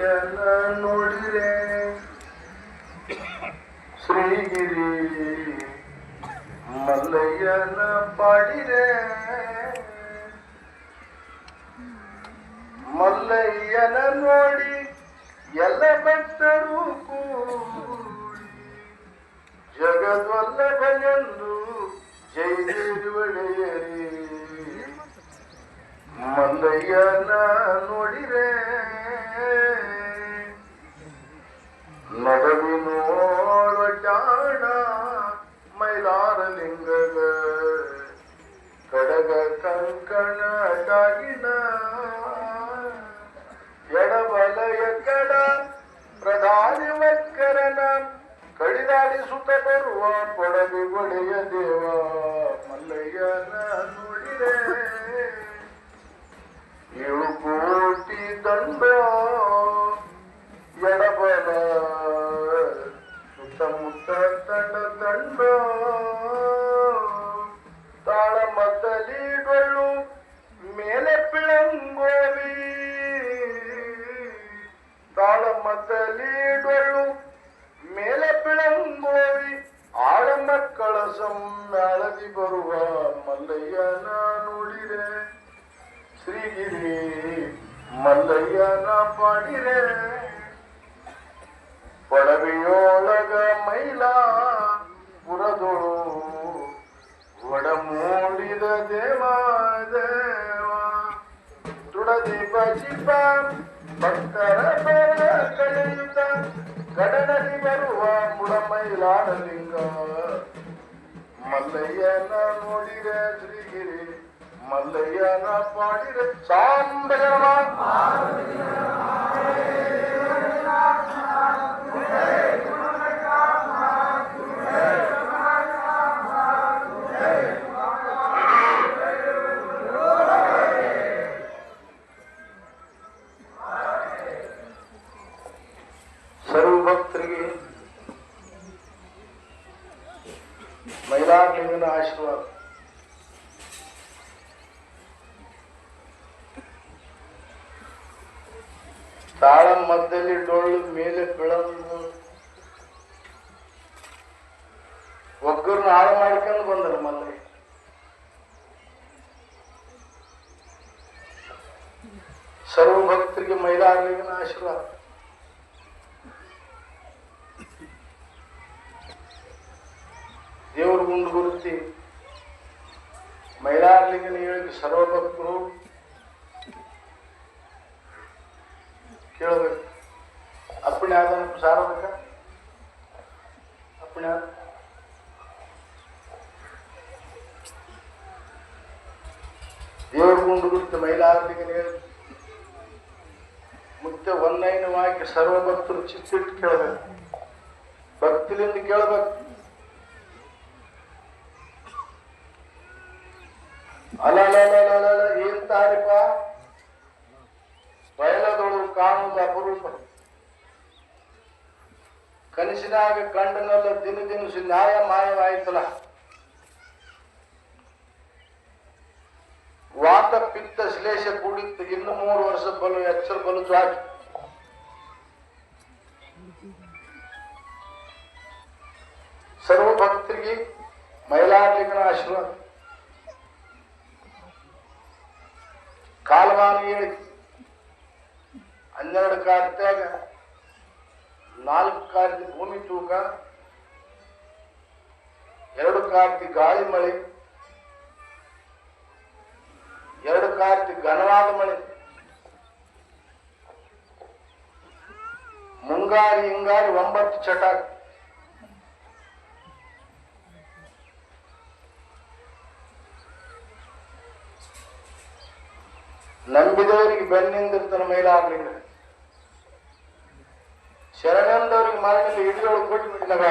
ಮಲ್ಲಯ್ಯನ ನೋಡಿರೆ ಶ್ರೀಗಿರಿ ಮಲ್ಲಯ್ಯನ ಪಾಡಿರೆ ಮಲ್ಲಯ್ಯನ ನೋಡಿ ಎಲ್ಲ ಭಕ್ತರು ಜಗದ್ವಲ್ಲಭನೆಂದು ಜೈದೇವಿ ಒಡೆಯರಿ. ಮಲ್ಲಯ್ಯನ ಕಡಿದಾಡಿಸುತ್ತ ಬರುವ ಕೊಡಲಿ ಒಡೆಯ ದೇವ ಮಲ್ಲಯ್ಯನ ನುಡಿದೆ. ಏಳು ಕೋಟಿ ದಂಡ, ಎಡಬಲ ಸುತ್ತಮುತ್ತ ತಂಡ ತಂಡ. ತಾಳ ಮದ್ದಲಿಗಳು ಸಮ್ಮೇಳದಿ ಬರುವ ಮಲ್ಲಯ್ಯನ ನೋಡಿರೆ. ಶ್ರೀಗಿರಿ, ಮಲ್ಲಯ್ಯನ ಪಾಡಿರೆ. ಪಡವೆಯೊಳಗ ಮೈಲ, ಪುರದೊಳು ಒಡಮೂಡಿದ ದೇವ ದೇವ. ತುಡದಿ ಬಜಿಪ ಭಕ್ತರ ಬೇಡ ಕಳೆಯುತ್ತ ಗಡನಲ್ಲಿ ಬರುವ ಮುಡಮೈಲಾಡಲಿಂಗ. ಮಲ್ಲಯ್ಯನ ನೋಡಿರೆ ಶ್ರೀಗಿರಿ ಮಲ್ಲಯ್ಯನ ಪಾಡಿರೆ ಸಾಂಬಜನ ಮೈಲಾರಲಿಂಗನ ಆಶೀರ್ವಾದ ತಾಳ ಮಧ್ಯದಲ್ಲಿ ಡೊಳ್ಳು ಮೇಲೆ ಬೆಳಂದು ಒಗ್ಗರನ್ನ ಹಾಳು ಮಾಡ್ಕೊಂಡು ಬಂದರು ಮಲ್ಲೆ ಸರ್ವ ಭಕ್ತರಿಗೆ ಮೈಲಾರಲಿಂಗನ ಆಶೀರ್ವಾದ ದೇವರು ಮುಂದೆ ಗುರುತಿ ಮೈಲಾರಲಿಂಗನ ಹೇಳಿದ ಸರ್ವ ಭಕ್ತರು ಕೇಳಬೇಕು. ಅಪ್ಪಣೆ ಆದ ಸಾರಬೇಕ ಅಪ್ಪಣೆ ಆದ ದೇವ್ರ ಗುಂಡು ಗುರುತು ಮೈಲಾರಲಿಂಗನ ಹೇಳಿ ಮುತ್ತೆ ಒನ್ನೈನವಾಗಿ ಸರ್ವಭಕ್ತರು ಚಿತ್ತಿಟ್ಟು ಕೇಳಬೇಕು. ಭಕ್ತಿಲಿಂದ ಕೇಳಬೇಕು. ಅಲಲಲಲಲ ಏನ್ ತಾರಿಪ ಬಯಲದೊಳು ಕಾಣುವುದು ಅಪರೂಪ ಕನಸಿನಾಗ ಕಂಡನಲ್ಲ ದಿನ ದಿನಸಿ ನ್ಯಾಯ ಮಾಯವಾಯ್ತಲ್ಲ ವಾತ ಪಿತ್ತ ಶ್ಲೇಷ ಕೂಡಿತ್ತು ಇನ್ನು ಮೂರು ವರ್ಷ ಬಲು ಎಚ್ಚರ ಬಲು ಜಾಗಿ ಸರ್ವ ಭಕ್ತರಿಗೆ ಮೈಲಾರ್ಲಿಂಗನ ಆಶೀರ್ವಾದ ಕಾಲಮಾನ ಹೇಳಿ. ಹನ್ನೆರಡು ಕಾರ್ತ್ಯಾಗ ನಾಲ್ಕು ಕಾರ್ತಿ ಭೂಮಿ ತೂಕ, ಎರಡು ಕಾರ್ತಿ ಗಾಳಿ ಮಳೆ, ಎರಡು ಕಾರ್ತಿ ಘನವಾದ ಮಳೆ, ಮುಂಗಾರಿ ಹಿಂಗಾರಿ ಒಂಬತ್ತು ಚಟಾಕ್. ನಂಬಿದವರಿಗೆ ಬೆನ್ನಿಂದಿರ್ತಾನೆ ಮೈಲಾರ್ಲಿಂಗ ಶರಣಂದವರಿಗೆ ಮಾರಣಿಲ್ಲ ಹಿಡಿಯೋಳು ಕೊಟ್ಟು ಬಿಟ್ಟಿದಾಗ